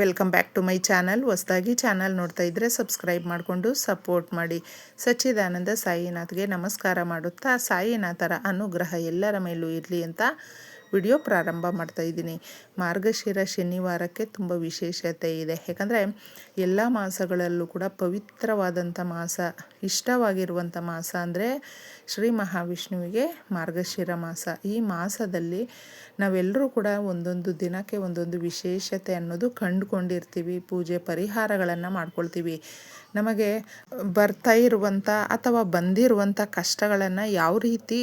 Welcome back to my channel ಹೊಸದಾಗಿ channel ನೋಡ್ತಾ ಇದ್ದರೆ ಸಬ್ಸ್ಕ್ರೈಬ್ ಮಾಡಿಕೊಂಡು ಸಪೋರ್ಟ್ ಮಾಡಿ. ಸಚ್ಚಿದಾನಂದ ಸಾಯಿನಾಥ್ಗೆ ನಮಸ್ಕಾರ ಮಾಡುತ್ತಾ, ಸಾಯಿನಾಥರ ಅನುಗ್ರಹ ಎಲ್ಲರ ಮೇಲೂ ಇರಲಿ ಅಂತ ವಿಡಿಯೋ ಪ್ರಾರಂಭ ಮಾಡ್ತಾ ಇದ್ದೀನಿ. ಮಾರ್ಗಶಿರ ಶನಿವಾರಕ್ಕೆ ತುಂಬ ವಿಶೇಷತೆ ಇದೆ. ಯಾಕಂದರೆ ಎಲ್ಲ ಮಾಸಗಳಲ್ಲೂ ಕೂಡ ಪವಿತ್ರವಾದಂಥ ಮಾಸ, ಇಷ್ಟವಾಗಿರುವಂಥ ಮಾಸ ಅಂದರೆ ಶ್ರೀ ಮಹಾವಿಷ್ಣುವಿಗೆ ಮಾರ್ಗಶಿರ ಮಾಸ. ಈ ಮಾಸದಲ್ಲಿ ನಾವೆಲ್ಲರೂ ಕೂಡ ಒಂದೊಂದು ದಿನಕ್ಕೆ ಒಂದೊಂದು ವಿಶೇಷತೆ ಅನ್ನೋದು ಕಂಡುಕೊಂಡಿರ್ತೀವಿ. ಪೂಜೆ ಪರಿಹಾರಗಳನ್ನು ಮಾಡ್ಕೊಳ್ತೀವಿ. ನಮಗೆ ಬರ್ತಾ ಇರುವಂಥ ಅಥವಾ ಬಂದಿರುವಂಥ ಕಷ್ಟಗಳನ್ನು ಯಾವ ರೀತಿ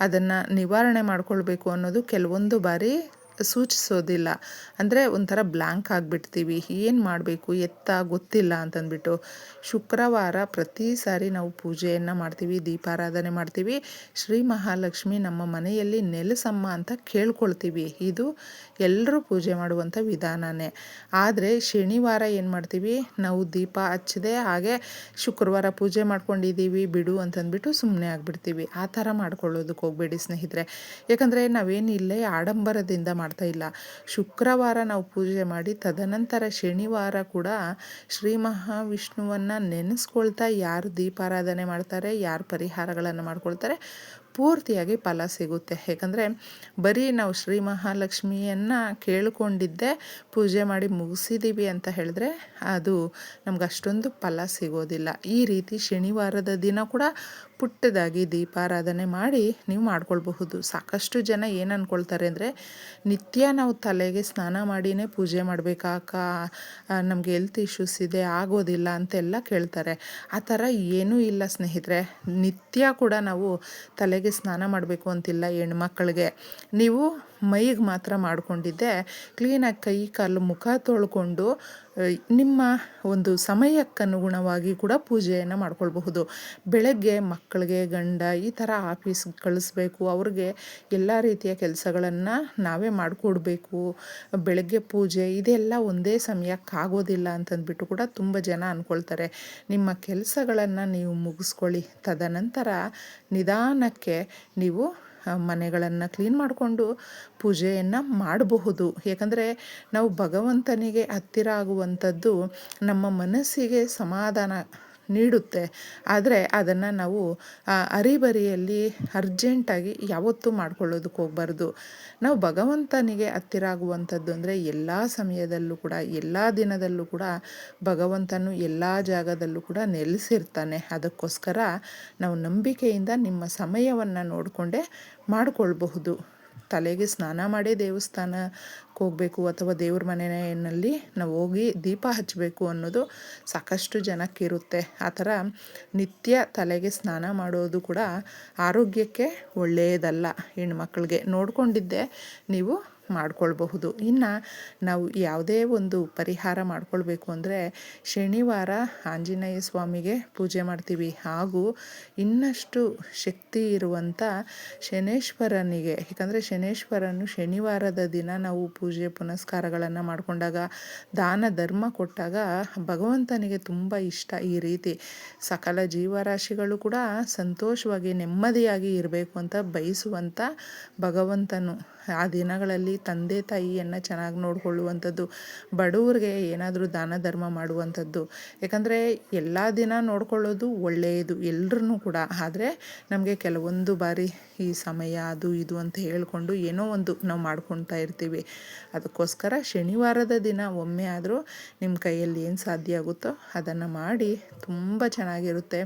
ಅದನ್ನು ನಿವಾರಣೆ ಮಾಡ್ಕೊಳ್ಬೇಕು ಅನ್ನೋದು ಕೆಲವೊಂದು ಬಾರಿ ಸೂಚಿಸೋದಿಲ್ಲ. ಅಂದರೆ ಒಂಥರ ಬ್ಲ್ಯಾಂಕ್ ಆಗಿಬಿಡ್ತೀವಿ. ಏನು ಮಾಡಬೇಕು? ಎತ್ತ ಗೊತ್ತಿಲ್ಲ ಅಂತಂದ್ಬಿಟ್ಟು. ಶುಕ್ರವಾರ ಪ್ರತಿ ಸಾರಿ ನಾವು ಪೂಜೆಯನ್ನು ಮಾಡ್ತೀವಿ, ದೀಪಾರಾಧನೆ ಮಾಡ್ತೀವಿ. ಶ್ರೀ ಮಹಾಲಕ್ಷ್ಮಿ ನಮ್ಮ ಮನೆಯಲ್ಲಿ ನೆಲೆಸಮ್ಮ ಅಂತ ಕೇಳ್ಕೊಳ್ತೀವಿ. ಇದು ಎಲ್ಲರೂ ಪೂಜೆ ಮಾಡುವಂಥ ವಿಧಾನನೇ. ಆದರೆ ಶನಿವಾರ ಏನು ಮಾಡ್ತೀವಿ? ನಾವು ದೀಪ ಹಚ್ಚಿದೆ. ಹಾಗೆ ಶುಕ್ರವಾರ ಪೂಜೆ ಮಾಡ್ಕೊಂಡಿದ್ದೀವಿ, ಬಿಡು ಅಂತಂದ್ಬಿಟ್ಟು ಸುಮ್ಮನೆ ಆಗಿಬಿಡ್ತೀವಿ. ಆ ಥರ ಮಾಡ್ಕೊಳ್ಳೋದಕ್ಕೆ ಹೋಗಬೇಡಿ ಸ್ನೇಹಿತರೆ. ಯಾಕಂದರೆ ನಾವೇನು ಇಲ್ಲೇ ಆಡಂಬರದಿಂದ ಮಾಡ್ತಾ ಇಲ್ಲ. ಶುಕ್ರವಾರ ನಾವು ಪೂಜೆ ಮಾಡಿ ತದನಂತರ ಶನಿವಾರ ಕೂಡ ಶ್ರೀ ಮಹಾವಿಷ್ಣುವನ್ನು ನೆನೆಸ್ಕೊಳ್ತಾ ಯಾರು ದೀಪಾರಾಧನೆ ಮಾಡ್ತಾರೆ, ಯಾರು ಪರಿಹಾರಗಳನ್ನು ಮಾಡ್ಕೊಳ್ತಾರೆ, ಪೂರ್ತಿಯಾಗಿ ಫಲ ಸಿಗುತ್ತೆ. ಯಾಕಂದರೆ ಬರೀ ನಾವು ಶ್ರೀ ಮಹಾಲಕ್ಷ್ಮಿಯನ್ನು ಕೇಳಿಕೊಂಡಿದ್ದೆ, ಪೂಜೆ ಮಾಡಿ ಮುಗಿಸಿದ್ದೀವಿ ಅಂತ ಹೇಳಿದ್ರೆ ಅದು ನಮ್ಗೆ ಅಷ್ಟೊಂದು ಫಲ ಸಿಗೋದಿಲ್ಲ. ಈ ರೀತಿ ಶನಿವಾರದ ದಿನ ಕೂಡ ಪುಟ್ಟದಾಗಿ ದೀಪಾರಾಧನೆ ಮಾಡಿ ನೀವು ಮಾಡ್ಕೊಳ್ಬಹುದು. ಸಾಕಷ್ಟು ಜನ ಏನು ಅಂದ್ಕೊಳ್ತಾರೆ ಅಂದರೆ, ನಿತ್ಯ ನಾವು ತಲೆಗೆ ಸ್ನಾನ ಮಾಡಿನೇ ಪೂಜೆ ಮಾಡಬೇಕಾಕ ನಮಗೆ ಹೆಲ್ತ್ ಇಶ್ಯೂಸ್ ಇದೆ, ಆಗೋದಿಲ್ಲ ಅಂತೆಲ್ಲ ಕೇಳ್ತಾರೆ. ಆ ಥರ ಏನೂ ಇಲ್ಲ ಸ್ನೇಹಿತರೆ. ನಿತ್ಯ ಕೂಡ ನಾವು ತಲೆಗೆ ಸ್ನಾನ ಮಾಡಬೇಕು ಅಂತಿಲ್ಲ ಹೆಣ್ಮಕ್ಳಿಗೆ. ನೀವು ಮೈಗೆ ಮಾತ್ರ ಮಾಡಿಕೊಂಡಿದ್ದೆ. ಕ್ಲೀನಾಗಿ ಕೈ, ಕಾಲು, ಮುಖ ತೊಳ್ಕೊಂಡು ನಿಮ್ಮ ಒಂದು ಸಮಯಕ್ಕನುಗುಣವಾಗಿ ಕೂಡ ಪೂಜೆಯನ್ನು ಮಾಡ್ಕೊಳ್ಬಹುದು. ಬೆಳಗ್ಗೆ ಮಕ್ಕಳಿಗೆ ಗಂಡ ಈ ಥರ ಆಫೀಸ್ ಕಳಿಸ್ಬೇಕು, ಅವ್ರಿಗೆ ಎಲ್ಲ ರೀತಿಯ ಕೆಲಸಗಳನ್ನು ನಾವೇ ಮಾಡಿಕೊಡ್ಬೇಕು. ಬೆಳಗ್ಗೆ ಪೂಜೆ ಇದೆಲ್ಲ ಒಂದೇ ಸಮಯಕ್ಕಾಗೋದಿಲ್ಲ ಅಂತಂದ್ಬಿಟ್ಟು ಕೂಡ ತುಂಬ ಜನ ಅಂದ್ಕೊಳ್ತಾರೆ ನಿಮ್ಮ ಕೆಲಸಗಳನ್ನು ನೀವು ಮುಗಿಸ್ಕೊಳ್ಳಿ. ತದನಂತರ ನಿಧಾನಕ್ಕೆ ನೀವು ಮನೆಗಳನ್ನು ಕ್ಲೀನ್ ಮಾಡಿಕೊಂಡು ಪೂಜೆಯನ್ನು ಮಾಡಬಹುದು. ಯಾಕಂದರೆ ನಾವು ಭಗವಂತನಿಗೆ ಹತ್ತಿರ ಆಗುವಂಥದ್ದು ನಮ್ಮ ಮನಸ್ಸಿಗೆ ಸಮಾಧಾನ ನೀಡುತ್ತೆ. ಆದರೆ ಅದನ್ನು ನಾವು ಅರಿಬರಿಯಲ್ಲಿ ಅರ್ಜೆಂಟಾಗಿ ಯಾವತ್ತೂ ಮಾಡ್ಕೊಳ್ಳೋದಕ್ಕೆ ಹೋಗ್ಬಾರ್ದು. ನಾವು ಭಗವಂತನಿಗೆ ಹತ್ತಿರ ಆಗುವಂಥದ್ದು ಅಂದರೆ ಎಲ್ಲ ಸಮಯದಲ್ಲೂ ಕೂಡ, ಎಲ್ಲ ದಿನದಲ್ಲೂ ಕೂಡ ಭಗವಂತನು ಎಲ್ಲ ಜಾಗದಲ್ಲೂ ಕೂಡ ನೆಲೆಸಿರ್ತಾನೆ. ಅದಕ್ಕೋಸ್ಕರ ನಾವು ನಂಬಿಕೆಯಿಂದ ನಿಮ್ಮ ಸಮಯವನ್ನು ನೋಡಿಕೊಂಡೇ ಮಾಡಿಕೊಳ್ಬಹುದು. ತಲೆಗೆ ಸ್ನಾನ ಮಾಡಿ ದೇವಸ್ಥಾನಕ್ಕೆ ಹೋಗಬೇಕು ಅಥವಾ ದೇವ್ರ ಮನೆಯಲ್ಲಿ ನಾವು ಹೋಗಿ ದೀಪ ಹಚ್ಚಬೇಕು ಅನ್ನೋದು ಸಾಕಷ್ಟು ಜನಕ್ಕಿರುತ್ತೆ. ಆ ಥರ ನಿತ್ಯ ತಲೆಗೆ ಸ್ನಾನ ಮಾಡೋದು ಕೂಡ ಆರೋಗ್ಯಕ್ಕೆ ಒಳ್ಳೆಯದಲ್ಲ ಹೆಣ್ಮಕ್ಳಿಗೆ ನೋಡಿಕೊಂಡಿದ್ದೆ, ನೀವು ಮಾಡ್ಕೊಳ್ಬಹುದು. ಇನ್ನು ನಾವು ಯಾವುದೇ ಒಂದು ಪರಿಹಾರ ಮಾಡ್ಕೊಳ್ಬೇಕು ಅಂದರೆ ಶನಿವಾರ ಆಂಜನೇಯ ಸ್ವಾಮಿಗೆ ಪೂಜೆ ಮಾಡ್ತೀವಿ. ಹಾಗೂ ಇನ್ನಷ್ಟು ಶಕ್ತಿ ಇರುವಂಥ ಶನೇಶ್ವರನಿಗೆ ಯಾಕಂದರೆ ಶನೇಶ್ವರನು ಶನಿವಾರದ ದಿನ ನಾವು ಪೂಜೆ ಪುನಸ್ಕಾರಗಳನ್ನು ಮಾಡಿಕೊಂಡಾಗ, ದಾನ ಧರ್ಮ ಕೊಟ್ಟಾಗ ಭಗವಂತನಿಗೆ ತುಂಬ ಇಷ್ಟ ಈ ರೀತಿ. ಸಕಲ ಜೀವರಾಶಿಗಳು ಕೂಡ ಸಂತೋಷವಾಗಿ ನೆಮ್ಮದಿಯಾಗಿ ಇರಬೇಕು ಅಂತ ಬಯಸುವಂಥ ಭಗವಂತನು. ಆ ದಿನಗಳಲ್ಲಿ ತಂದೆ ತಾಯಿಯನ್ನು ಚೆನ್ನಾಗಿ ನೋಡಿಕೊಳ್ಳುವಂಥದ್ದು, ಬಡವ್ರಿಗೆ ಏನಾದರೂ ದಾನ ಧರ್ಮ ಮಾಡುವಂಥದ್ದು. ಯಾಕಂದರೆ ಎಲ್ಲ ದಿನ ನೋಡ್ಕೊಳ್ಳೋದು ಒಳ್ಳೆಯದು ಎಲ್ರೂ ಕೂಡ. ಆದರೆ ನಮಗೆ ಕೆಲವೊಂದು ಬಾರಿ ಈ ಸಮಯ, ಅದು ಇದು ಅಂತ ಹೇಳಿಕೊಂಡು ಏನೋ ಒಂದು ನಾವು ಮಾಡ್ಕೊಳ್ತಾ ಇರ್ತೀವಿ. ಅದಕ್ಕೋಸ್ಕರ ಶನಿವಾರದ ದಿನ ಒಮ್ಮೆ ಆದರೂ ನಿಮ್ಮ ಕೈಯಲ್ಲಿ ಏನು ಸಾಧ್ಯ ಆಗುತ್ತೋ ಅದನ್ನು ಮಾಡಿ, ತುಂಬ ಚೆನ್ನಾಗಿರುತ್ತೆ.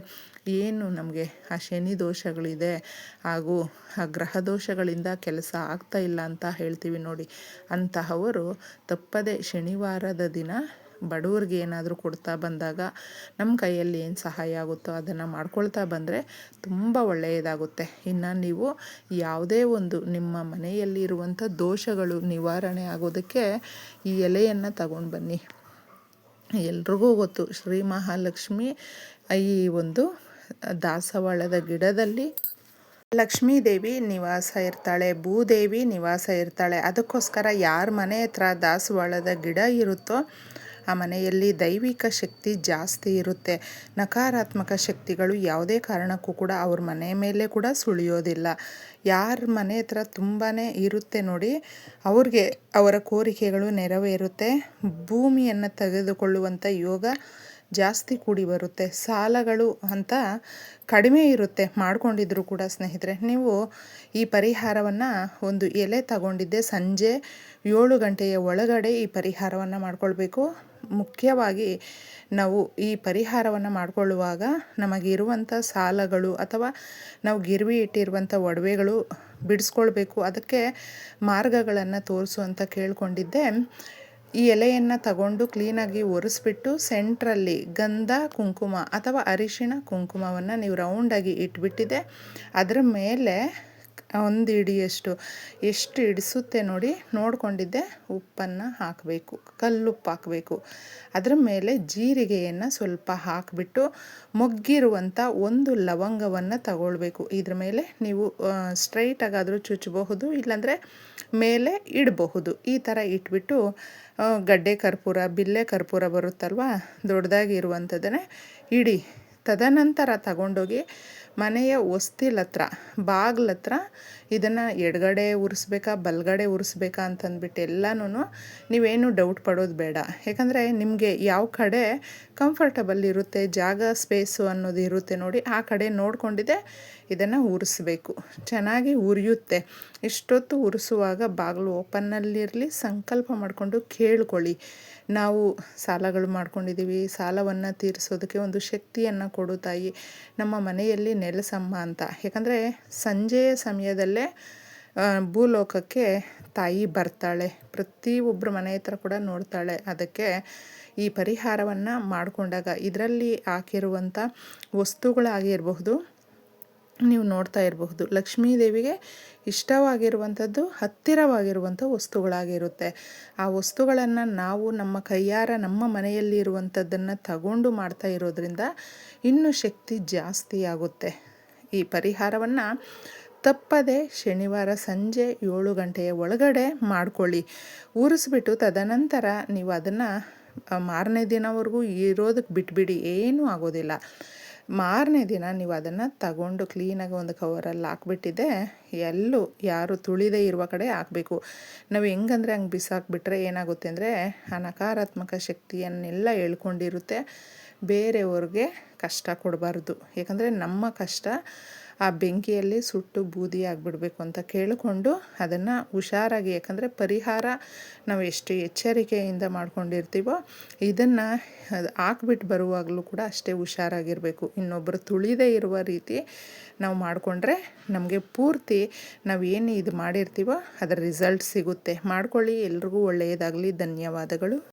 ಏನು ನಮಗೆ ಆ ಶನಿ ದೋಷಗಳಿದೆ ಹಾಗೂ ಆ ಗ್ರಹ ದೋಷಗಳಿಂದ ಕೆಲಸ ಆಗ್ತಾ ಇಲ್ಲ ಅಂತ ಹೇಳ್ತೀವಿ ನೋಡಿ. ಅಂತಹವರು ತಪ್ಪದೆ ಶನಿವಾರದ ದಿನ ಬಡವ್ರಿಗೆ ಏನಾದರೂ ಕೊಡ್ತಾ ಬಂದಾಗ ನಮ್ಮ ಕೈಯಲ್ಲಿ ಏನು ಸಹಾಯ ಆಗುತ್ತೋ ಅದನ್ನು ಮಾಡ್ಕೊಳ್ತಾ ಬಂದರೆ ತುಂಬ ಒಳ್ಳೆಯದಾಗುತ್ತೆ. ಇನ್ನು ನೀವು ಯಾವುದೇ ಒಂದು ನಿಮ್ಮ ಮನೆಯಲ್ಲಿ ಇರುವಂಥ ದೋಷಗಳು ನಿವಾರಣೆ ಆಗೋದಕ್ಕೆ ಈ ಎಲೆಯನ್ನು ತಗೊಂಡು ಬನ್ನಿ. ಎಲ್ರಿಗೂ ಗೊತ್ತು ಶ್ರೀ ಮಹಾಲಕ್ಷ್ಮಿ ಈ ಒಂದು ದಾಸವಾಳದ ಗಿಡದಲ್ಲಿ ಲಕ್ಷ್ಮೀ ದೇವಿ ನಿವಾಸ ಇರ್ತಾಳೆ, ಭೂದೇವಿ ನಿವಾಸ ಇರ್ತಾಳೆ. ಅದಕ್ಕೋಸ್ಕರ ಯಾರ ಮನೆ ಹತ್ರ ದಾಸವಾಳದ ಗಿಡ ಇರುತ್ತೋ ಆ ಮನೆಯಲ್ಲಿ ದೈವಿಕ ಶಕ್ತಿ ಜಾಸ್ತಿ ಇರುತ್ತೆ. ನಕಾರಾತ್ಮಕ ಶಕ್ತಿಗಳು ಯಾವುದೇ ಕಾರಣಕ್ಕೂ ಕೂಡ ಅವ್ರ ಮನೆ ಮೇಲೆ ಕೂಡ ಸುಳಿಯೋದಿಲ್ಲ. ಯಾರ ಮನೆ ಹತ್ರ ತುಂಬಾ ಇರುತ್ತೆ ನೋಡಿ, ಅವ್ರಿಗೆ ಅವರ ಕೋರಿಕೆಗಳು ನೆರವೇರುತ್ತೆ. ಭೂಮಿಯನ್ನು ತೆಗೆದುಕೊಳ್ಳುವಂಥ ಯೋಗ ಜಾಸ್ತಿ ಕೂಡಿ ಬರುತ್ತೆ. ಸಾಲಗಳು ಅಂತ ಕಡಿಮೆ ಇರುತ್ತೆ. ಮಾಡ್ಕೊಂಡಿದ್ರು ಕೂಡ ಸ್ನೇಹಿತರೆ, ನೀವು ಈ ಪರಿಹಾರವನ್ನು ಒಂದು ಎಲೆ ತಗೊಂಡಿದ್ದೆ, ಸಂಜೆ ಏಳು ಗಂಟೆಯ ಒಳಗಡೆ ಈ ಪರಿಹಾರವನ್ನು ಮಾಡ್ಕೊಳ್ಬೇಕು. ಮುಖ್ಯವಾಗಿ ನಾವು ಈ ಪರಿಹಾರವನ್ನು ಮಾಡಿಕೊಳ್ಳುವಾಗ ನಮಗಿರುವಂಥ ಸಾಲಗಳು ಅಥವಾ ನಾವು ಗಿರ್ವಿ ಇಟ್ಟಿರುವಂಥ ಒಡವೆಗಳು ಬಿಡಿಸ್ಕೊಳ್ಬೇಕು. ಅದಕ್ಕೆ ಮಾರ್ಗಗಳನ್ನು ತೋರಿಸು ಅಂತ ಕೇಳಿಕೊಂಡಿದ್ದೆ. ಈ ಎಲೆಯನ್ನು ತಗೊಂಡು ಕ್ಲೀನಾಗಿ ಒರೆಸ್ಬಿಟ್ಟು ಸೆಂಟ್ರಲ್ಲಿ ಗಂಧ, ಕುಂಕುಮ ಅಥವಾ ಅರಿಶಿಣ, ಕುಂಕುಮವನ್ನು ನೀವು ರೌಂಡಾಗಿ ಇಟ್ಬಿಟ್ಟಿದೆ. ಅದರ ಮೇಲೆ ಒಂದು ಹಿಡಿಯಷ್ಟು. ಎಷ್ಟು ಹಿಡಿಸುತ್ತೆ ನೋಡಿ, ನೋಡಿಕೊಂಡಿದ್ದೆ. ಉಪ್ಪನ್ನು ಹಾಕಬೇಕು, ಕಲ್ಲುಪ್ಪು ಹಾಕಬೇಕು. ಅದರ ಮೇಲೆ ಜೀರಿಗೆಯನ್ನು ಸ್ವಲ್ಪ ಹಾಕಿಬಿಟ್ಟು ಮೊಗ್ಗಿರುವಂಥ ಒಂದು ಲವಂಗವನ್ನು ತಗೊಳ್ಬೇಕು. ಇದ್ರ ಮೇಲೆ ನೀವು ಸ್ಟ್ರೈಟಾಗಾದರೂ ಚುಚ್ಚಬಹುದು, ಇಲ್ಲಾಂದರೆ ಮೇಲೆ ಇಡಬಹುದು. ಈ ಥರ ಇಟ್ಬಿಟ್ಟು ಗಡ್ಡೆ ಕರ್ಪೂರ, ಬಿಲ್ಲೆ ಕರ್ಪೂರ ಬರುತ್ತಲ್ವ, ದೊಡ್ಡದಾಗಿರುವಂಥದ್ದನ್ನೇ ಇಡಿ ತದನಂತರ ತಗೊಂಡೋಗಿ ಮನೆಯ ಹೊಸ್ತಿಲತ್ರ ಹತ್ರ ಬಾಗ್ಲ ಹತ್ರ ಇದನ್ನು ಎಡಗಡೆ ಉರಿಸ್ಬೇಕಾ, ಬಲಗಡೆ ಉರಿಸ್ಬೇಕಾ ಅಂತಂದ್ಬಿಟ್ಟು ಎಲ್ಲನೂ ನೀವೇನು ಡೌಟ್ ಪಡೋದು ಬೇಡ. ಯಾಕಂದರೆ ನಿಮಗೆ ಯಾವ ಕಡೆ ಕಂಫರ್ಟಬಲ್ ಇರುತ್ತೆ, ಜಾಗ ಸ್ಪೇಸು ಅನ್ನೋದು ಇರುತ್ತೆ ನೋಡಿ ಆ ಕಡೆ ನೋಡ್ಕೊಂಡಿದೆ, ಇದನ್ನು ಉರಿಸ್ಬೇಕು. ಚೆನ್ನಾಗಿ ಉರಿಯುತ್ತೆ. ಇಷ್ಟೊತ್ತು ಉರಿಸುವಾಗ ಬಾಗಿಲು ಓಪನ್ನಲ್ಲಿರಲಿ ಸಂಕಲ್ಪ ಮಾಡಿಕೊಂಡು ಕೇಳ್ಕೊಳ್ಳಿ. ನಾವು ಸಾಲಗಳು ಮಾಡ್ಕೊಂಡಿದ್ದೀವಿ ಸಾಲವನ್ನು ತೀರಿಸೋದಕ್ಕೆ ಒಂದು ಶಕ್ತಿಯನ್ನು ಕೊಡು ತಾಯಿ. ನಮ್ಮ ಮನೆಯಲ್ಲಿ ನೆಲೆಸಮ್ಮ ಅಂತ. ಯಾಕಂದರೆ ಸಂಜೆಯ ಸಮಯದಲ್ಲೇ ಭೂಲೋಕಕ್ಕೆ ತಾಯಿ ಬರ್ತಾಳೆ. ಪ್ರತಿಯೊಬ್ಬರ ಮನೆ ಹತ್ರ ಕೂಡ ನೋಡ್ತಾಳೆ. ಅದಕ್ಕೆ ಈ ಪರಿಹಾರವನ್ನು ಮಾಡಿಕೊಂಡಾಗ ಇದರಲ್ಲಿ ಹಾಕಿರುವಂಥ ವಸ್ತುಗಳಾಗಿರಬಹುದು ನೀವು ನೋಡ್ತಾ ಇರಬಹುದು. ಲಕ್ಷ್ಮೀ ದೇವಿಗೆ ಇಷ್ಟವಾಗಿರುವಂಥದ್ದು ಹತ್ತಿರವಾಗಿರುವಂಥ ವಸ್ತುಗಳಾಗಿರುತ್ತೆ. ಆ ವಸ್ತುಗಳನ್ನು ನಾವು ನಮ್ಮ ಕೈಯಾರ, ನಮ್ಮ ಮನೆಯಲ್ಲಿ ಇರುವಂಥದ್ದನ್ನು ತಗೊಂಡು ಮಾಡ್ತಾ ಇರೋದ್ರಿಂದ ಇನ್ನೂ ಶಕ್ತಿ ಜಾಸ್ತಿ ಆಗುತ್ತೆ. ಈ ಪರಿಹಾರವನ್ನು ತಪ್ಪದೆ ಶನಿವಾರ ಸಂಜೆ ಏಳು ಗಂಟೆಯ ಒಳಗಡೆ ಮಾಡಿಕೊಳ್ಳಿ. ಉರಿಸ್ಬಿಟ್ಟು ತದನಂತರ ನೀವು ಅದನ್ನು ಮಾರನೇ ದಿನವರೆಗೂ ಇರೋದಕ್ಕೆ ಬಿಟ್ಬಿಡಿ. ಏನೂ ಆಗೋದಿಲ್ಲ. ಮಾರನೇ ದಿನ ನೀವು ಅದನ್ನು ತಗೊಂಡು ಕ್ಲೀನಾಗಿ ಒಂದು ಕವರಲ್ಲಿ ಹಾಕ್ಬಿಟ್ಟಿದ್ದೆ, ಎಲ್ಲೂ ಯಾರು ತುಳಿದೇ ಇರುವ ಕಡೆ ಹಾಕಬೇಕು. ನಾವು ಹೆಂಗಂದರೆ ಹಂಗೆ ಬಿಸಾಕ್ಬಿಟ್ರೆ ಏನಾಗುತ್ತೆ ಅಂದರೆ ಆ ನಕಾರಾತ್ಮಕ ಶಕ್ತಿಯನ್ನೆಲ್ಲ ಹೇಳ್ಕೊಂಡಿರುತ್ತೆ, ಬೇರೆಯವ್ರಿಗೆ ಕಷ್ಟ ಕೊಡಬಾರ್ದು. ಯಾಕಂದರೆ ನಮ್ಮ ಕಷ್ಟ ಆ ಬೆಂಕಿಯಲ್ಲಿ ಸುಟ್ಟು ಬೂದಿ ಆಗಿಬಿಡ್ಬೇಕು ಅಂತ ಕೇಳಿಕೊಂಡು ಅದನ್ನು ಹುಷಾರಾಗಿ, ಯಾಕಂದರೆ ಪರಿಹಾರ ನಾವು ಎಷ್ಟು ಎಚ್ಚರಿಕೆಯಿಂದ ಮಾಡ್ಕೊಂಡಿರ್ತೀವೋ ಇದನ್ನು ಅದು ಹಾಕ್ಬಿಟ್ಟು ಬರುವಾಗಲೂ ಕೂಡ ಅಷ್ಟೇ ಹುಷಾರಾಗಿರಬೇಕು. ಇನ್ನೊಬ್ಬರು ತುಳಿದೇ ಇರುವ ರೀತಿ ನಾವು ಮಾಡಿಕೊಂಡ್ರೆ ನಮಗೆ ಪೂರ್ತಿ ನಾವು ಏನು ಇದು ಮಾಡಿರ್ತೀವೋ ಅದರ ರಿಸಲ್ಟ್ ಸಿಗುತ್ತೆ. ಮಾಡ್ಕೊಳ್ಳಿ. ಎಲ್ರಿಗೂ ಒಳ್ಳೆಯದಾಗಲಿ. ಧನ್ಯವಾದಗಳು.